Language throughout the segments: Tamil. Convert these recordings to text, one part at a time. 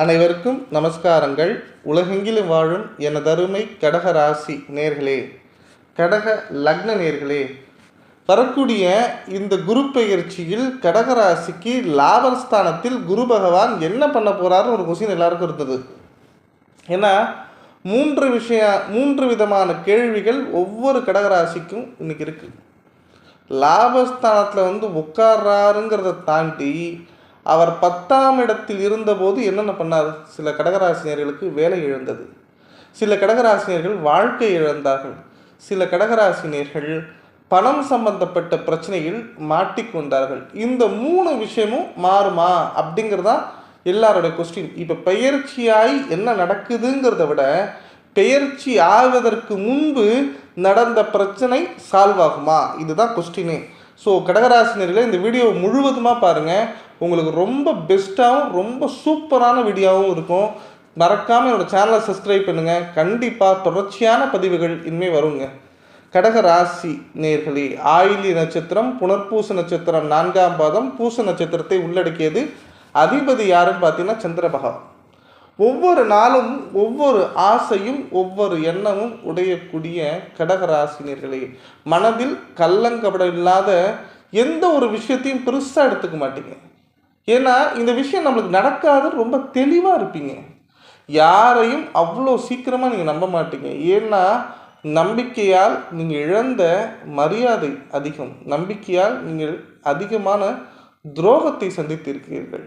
அனைவருக்கும் நமஸ்காரங்கள். உலகெங்கிலும் வாழும் எனதருமை கடக ராசி நேர்களே கடக லக்ன நேர்களே வரக்கூடிய இந்த குரு பெயர்ச்சியில் கடகராசிக்கு லாபஸ்தானத்தில் குரு பகவான் என்ன பண்ண போறாருன்னு ஒரு கொஸ்டின் எல்லாருக்கும் இருந்தது. ஏன்னா மூன்று விஷய மூன்று விதமான கேள்விகள் ஒவ்வொரு கடகராசிக்கும் இன்னைக்கு இருக்கு. லாபஸ்தானத்தில் வந்து உட்கார்றாருங்கிறத தாண்டி அவர் பத்தாம் இடத்தில் இருந்தபோது என்னென்ன பண்ணார்? சில கடகராசினியர்களுக்கு வேலை இழந்தது. சில கடகராசினியர்கள் வாழ்க்கை இழந்தார்கள். சில கடகராசினியர்கள் பணம் சம்பந்தப்பட்ட பிரச்சனையில் மாட்டிக்கொண்டார்கள் இந்த மூணு விஷயமும் மாறுமா? அப்படிங்கிறதா எல்லாரோட கொஸ்டின் இப்போ பெயர்ச்சியாய் என்ன நடக்குதுங்கிறத விட பெயர்ச்சி ஆவதற்கு முன்பு நடந்த பிரச்சனை சால்வ் ஆகுமா? இதுதான் கொஸ்டினே ஸோ கடகராசினர்களே இந்த வீடியோ முழுவதுமாக பாருங்கள் உங்களுக்கு ரொம்ப பெஸ்ட்டாகவும் ரொம்ப சூப்பரான வீடியோவும் இருக்கும். மறக்காமல் என்னோடய சேனலை சப்ஸ்கிரைப் பண்ணுங்கள் கண்டிப்பாக தொடர்ச்சியான பதிவுகள் இனிமேல் வருங்க. கடக ராசி நேர்களே ஆயிலி நட்சத்திரம் புனர்பூச நட்சத்திரம் நான்காம் பாதம் பூச நட்சத்திரத்தை உள்ளடக்கியது அதிபதி யாருன்னு பார்த்தீங்கன்னா சந்திர பகவான். ஒவ்வொரு நாளும் ஒவ்வொரு ஆசையும் ஒவ்வொரு எண்ணமும் உடையக்கூடிய கடகராசினியர்களே மனதில் கள்ளங்கபடம் இல்லாத எந்த ஒரு விஷயத்தையும் பெருசாக எடுத்துக்க மாட்டீங்க. ஏன்னா இந்த விஷயம் நம்மளுக்கு நடக்காது ரொம்ப தெளிவாக இருப்பீங்க. யாரையும் அவ்வளோ சீக்கிரமாக நீங்கள் நம்ப மாட்டீங்க. ஏன்னா நம்பிக்கையால் நீங்கள் இழந்த மரியாதை அதிகம். நம்பிக்கையால் நீங்கள் அதிகமான துரோகத்தை சந்தித்திருக்கிறீர்கள்.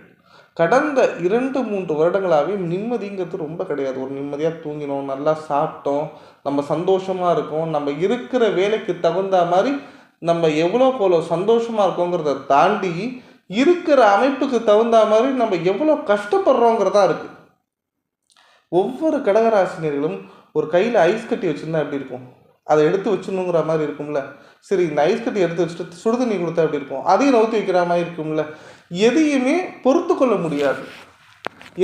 கடந்த இரண்டு மூன்று வருடங்களாகவே நிம்மதிங்கிறது ரொம்ப கிடையாது. ஒரு நிம்மதியாக தூங்கினோம் நல்லா சாப்பிட்டோம் நம்ம சந்தோஷமாக இருக்கோம் நம்ம இருக்கிற வேலைக்கு தகுந்த மாதிரி நம்ம எவ்வளோக்கு எவ்வளோ சந்தோஷமாக இருக்கோங்கிறத தாண்டி இருக்கிற அமைப்புக்கு தகுந்த மாதிரி நம்ம எவ்வளோ கஷ்டப்படுறோங்கிறதா இருக்குது ஒவ்வொரு கடகராசினியர்களும் ஒரு கையில் ஐஸ் கட்டி வச்சுருந்தா எப்படி இருக்கும்? அதை எடுத்து வச்சுணுங்கிற மாதிரி இருக்கும்ல? சரி இந்த ஐஸ் கட்டி எடுத்து வச்சுட்டு சுடுதண்ணி கொடுத்தா எப்படி இருக்கும்? அதையும் நவுத்தி வைக்கிற மாதிரி இருக்கும்ல? எதையுமே பொறுத்து கொள்ள முடியாது.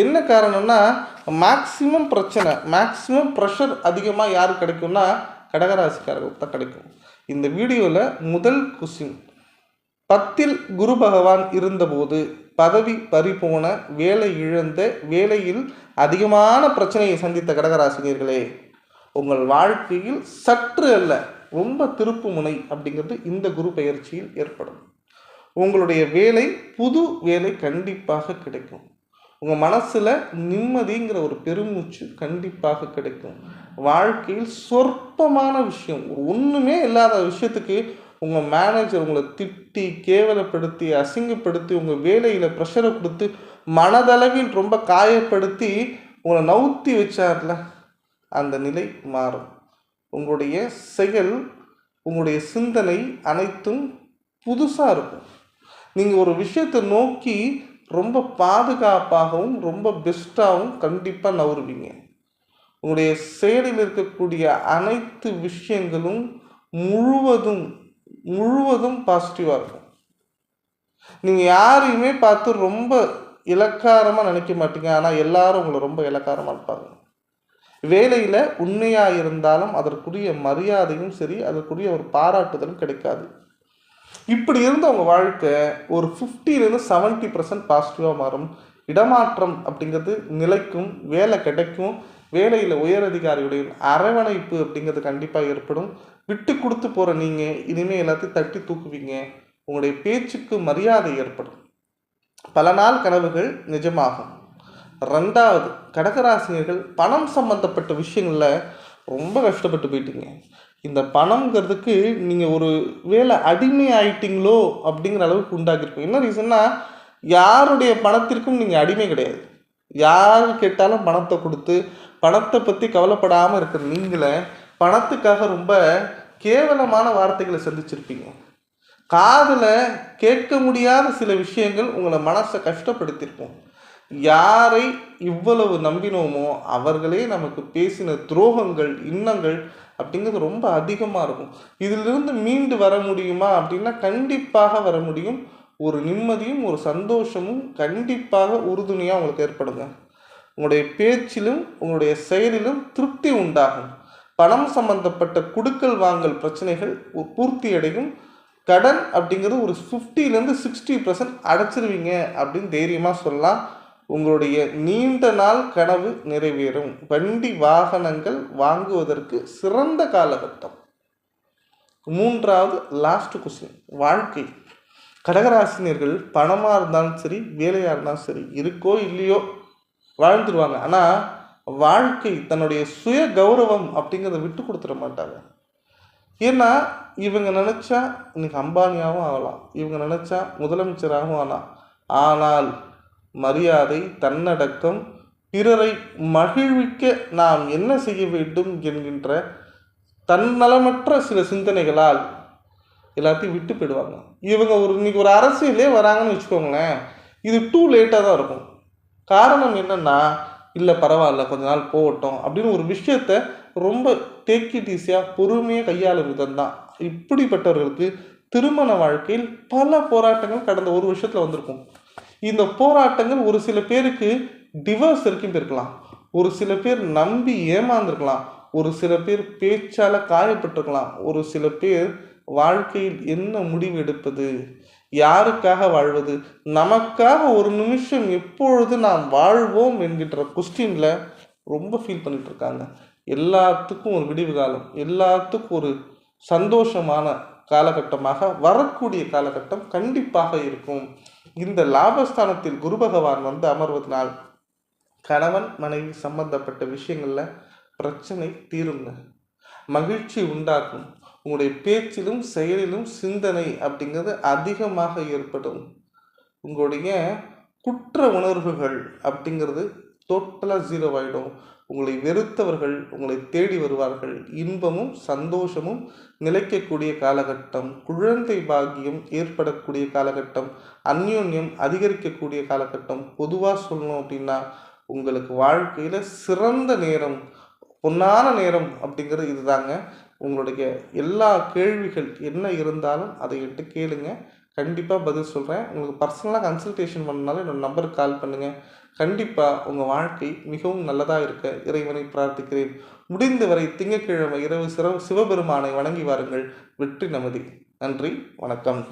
என்ன காரணம்னா மேக்சிமம் பிரச்சனை மேக்சிமம் ப்ரெஷர் அதிகமாக யார் கிடைக்கும்னா கடகராசிக்காரர்களுக்கு தான் கிடைக்கும். இந்த வீடியோவில் முதல் கொஸ்டின் பத்தில் குரு பகவான் இருந்தபோது பதவி பறிபோன வேலை இழந்த வேலையில் அதிகமான பிரச்சனையை சந்தித்த கடகராசினியர்களே உங்கள் வாழ்க்கையில் சற்று அல்ல ரொம்ப திருப்பு முனை அப்படிங்கிறது இந்த குரு பயிற்சியில் ஏற்படும். உங்களுடைய வேலை புது வேலை கண்டிப்பாக கிடைக்கும். உங்கள் மனசில் நிம்மதிங்கிற ஒரு பெருமூச்சு கண்டிப்பாக கிடைக்கும். வாழ்க்கையில் சொற்பமான விஷயம் ஒன்றுமே இல்லாத விஷயத்துக்கு உங்கள் மேனேஜர் உங்களை திட்டி கேவலப்படுத்தி அசிங்கப்படுத்தி உங்கள் வேலையில் ப்ரெஷரை கொடுத்து மனதளவில் ரொம்ப காயப்படுத்தி உங்களை நவுத்தி வச்சார்ல அந்த நிலை மாறும். உங்களுடைய செயல் உங்களுடைய சிந்தனை அனைத்தும் புதுசாக இருக்கும். நீங்கள் ஒரு விஷயத்தை நோக்கி ரொம்ப பாதுகாப்பாகவும் ரொம்ப பெஸ்ட்டாகவும் கண்டிப்பாக நவருவீங்க உங்களுடைய செயலில் இருக்கக்கூடிய அனைத்து விஷயங்களும் முழுவதும் முழுவதும் பாசிட்டிவாக இருக்கும். நீங்கள் யாரையுமே பார்த்து ரொம்ப இலக்காரமாக நினைக்க மாட்டீங்க. ஆனால் எல்லாரும் உங்களை ரொம்ப இலக்காரமாக இருப்பாங்க. வேலையில் உண்மையாக இருந்தாலும் அதற்குரிய மரியாதையும் சரி அதற்குரிய ஒரு பாராட்டுதலும் கிடைக்காது. இப்படி இருந்த உங்கள் வாழ்க்கை ஒரு ஃபிஃப்டிலேருந்து செவன்ட்டி பர்சன்ட் பாசிட்டிவாக மாறும். இடமாற்றம் அப்படிங்கிறது நிலைக்கும் வேலை கிடைக்கும். வேலையில் உயரதிகாரியுடைய அரவணைப்பு அப்படிங்கிறது கண்டிப்பாக ஏற்படும். விட்டு கொடுத்து போகிற நீங்கள் இனிமேல் எல்லாத்தையும் தட்டி தூக்குவீங்க. உங்களுடைய பேச்சுக்கு மரியாதை ஏற்படும். பல நாள் கனவுகள் நிஜமாகும். ரெண்டாவது கடகராசினியர்கள் பணம் சம்பந்தப்பட்ட விஷயங்களில் ரொம்ப கஷ்டப்பட்டு போயிட்டீங்க. இந்த பணங்கிறதுக்கு நீங்கள் ஒரு வேலை அடிமை ஆயிட்டீங்களோ அப்படிங்கிற அளவுக்கு உண்டாக்கியிருக்கோம் என்ன ரீசன்னா யாருடைய பணத்திற்கும் நீங்கள் அடிமை கிடையாது. யார் கேட்டாலும் பணத்தை கொடுத்து பணத்தை பற்றி கவலைப்படாமல் இருக்கிற நீங்களே பணத்துக்காக ரொம்ப கேவலமான வார்த்தைகளை சந்திச்சிருப்பீங்க. காதில் கேட்க முடியாத சில விஷயங்கள் உங்களை மனசை கஷ்டப்படுத்தியிருக்கும். யாரை இவ்வளவு நம்பினோமோ அவர்களே நமக்கு பேசின துரோகங்கள் இன்னங்கள் அப்படிங்கிறது ரொம்ப அதிகமாக இருக்கும். இதிலிருந்து மீண்டு வர முடியுமா அப்படின்னா கண்டிப்பாக வர முடியும். ஒரு நிம்மதியும் ஒரு சந்தோஷமும் கண்டிப்பாக உறுதுணையாக உங்களுக்கு ஏற்படுங்க. உங்களுடைய பேச்சிலும் உங்களுடைய செயலிலும் திருப்தி உண்டாகும். பணம் சம்பந்தப்பட்ட குடுக்கல் வாங்கல் பிரச்சனைகள் பூர்த்தி அடையும். கடன் அப்படிங்கிறது ஒரு ஃபிஃப்டிலேருந்து சிக்ஸ்டி பர்சன்ட் அடைச்சிருவீங்க அப்படின்னு தைரியமாக சொல்லலாம். உங்களுடைய நீண்ட நாள் கனவு நிறைவேறும். வண்டி வாகனங்கள் வாங்குவதற்கு சிறந்த காலகட்டம். மூன்றாவது லாஸ்ட் கொஸ்டின் வாழ்க்கை. கடகராசினியர்கள் பணமாக இருந்தாலும் சரி வேலையாக இருந்தாலும் சரி இருக்கோ இல்லையோ வாழ்ந்துருவாங்க. ஆனால் வாழ்க்கை தன்னுடைய சுய கௌரவம் அப்படிங்கிறத விட்டு கொடுத்துட மாட்டாங்க. ஏன்னா இவங்க நினச்சா இன்னைக்கு அம்பானியாகவும் ஆகலாம். இவங்க நினச்சா முதலமைச்சராகவும் ஆகலாம். ஆனால் மரியாதை தன்னடக்கம் பிறரை மகிழ்விக்க நாம் என்ன செய்ய வேண்டும் என்கின்ற தன்னலமற்ற சில சிந்தனைகளால் எல்லாத்தையும் விட்டு போயிடுவாங்க. இவங்க ஒரு இன்னைக்கு ஒரு அரசியலே வராங்கன்னு வச்சுக்கோங்களேன். இது டூ லேட்டாக தான் இருக்கும். காரணம் என்னென்னா இல்லை பரவாயில்ல கொஞ்ச நாள் போகட்டும் அப்படின்னு ஒரு விஷயத்த ரொம்ப டேக் இட் ஈஸியாக பொறுமையாக கையாளும் விதம் தான். இப்படிப்பட்டவர்களுக்கு திருமண வாழ்க்கையில் பல போராட்டங்கள் கடந்த ஒரு வருஷத்தில் வந்திருக்கும். இந்த போராட்டங்கள் ஒரு சில பேருக்கு டிவோர்ஸ் வரைக்கும் போயிருக்கலாம். ஒரு சில பேர் நம்பி ஏமாந்துருக்கலாம். ஒரு சில பேர் பேச்சால் காயப்பட்டிருக்கலாம். ஒரு சில பேர் வாழ்க்கையில் என்ன முடிவு எடுப்பது? யாருக்காக வாழ்வது? நமக்காக ஒரு நிமிஷம் எப்பொழுது நாம் வாழ்வோம் என்கின்ற கொஸ்டினில் ரொம்ப ஃபீல் பண்ணிட்டு இருக்காங்க. எல்லாத்துக்கும் ஒரு விடிவு காலம் எல்லாத்துக்கும் ஒரு சந்தோஷமான காலகட்டமாக வரக்கூடிய காலகட்டம் கண்டிப்பாக இருக்கும். இந்த லாபஸ்தானத்தில் குரு பகவான் வந்து அமர்வதனால் கணவன் மனைவி சம்பந்தப்பட்ட விஷயங்களில் பிரச்சனை தீருங்க. மகிழ்ச்சி உண்டாக்கும். உங்களுடைய பேச்சிலும் செயலிலும் சிந்தனை அப்படிங்கிறது அதிகமாக ஏற்படும். உங்களுடைய குற்ற உணர்வுகள் அப்படிங்கிறது டோட்டலாக ஜீரோ ஆகிடும் உங்களை வெறுத்தவர்கள் உங்களை தேடி வருவார்கள். இன்பமும் சந்தோஷமும் நிலைக்கக்கூடிய காலகட்டம். குழந்தை பாக்கியம் ஏற்படக்கூடிய காலகட்டம். அந்யோன்யம் அதிகரிக்கக்கூடிய காலகட்டம். பொதுவாக சொல்லணும் அப்படின்னா உங்களுக்கு வாழ்க்கையில் சிறந்த நேரம் பொன்னான நேரம் அப்படிங்கிறது இதுதாங்க. உங்களுடைய எல்லா கேள்விகள் என்ன இருந்தாலும் அதை எட்டு கேளுங்க. கண்டிப்பாக பதில் சொல்கிறேன் உங்களுக்கு பர்சனலாக கன்சல்டேஷன் பண்ணாலும் என்னோட நம்பருக்கு கால் பண்ணுங்கள் கண்டிப்பாக உங்கள் வாழ்க்கை மிகவும் நல்லதாக இருக்க. இறைவனை பிரார்த்திக்கிறேன். முடிந்தவரை திங்கட்கிழமை இரவு சிற சிவபெருமானை வணங்கி வாருங்கள். வெற்றி நமதி. நன்றி. வணக்கம்.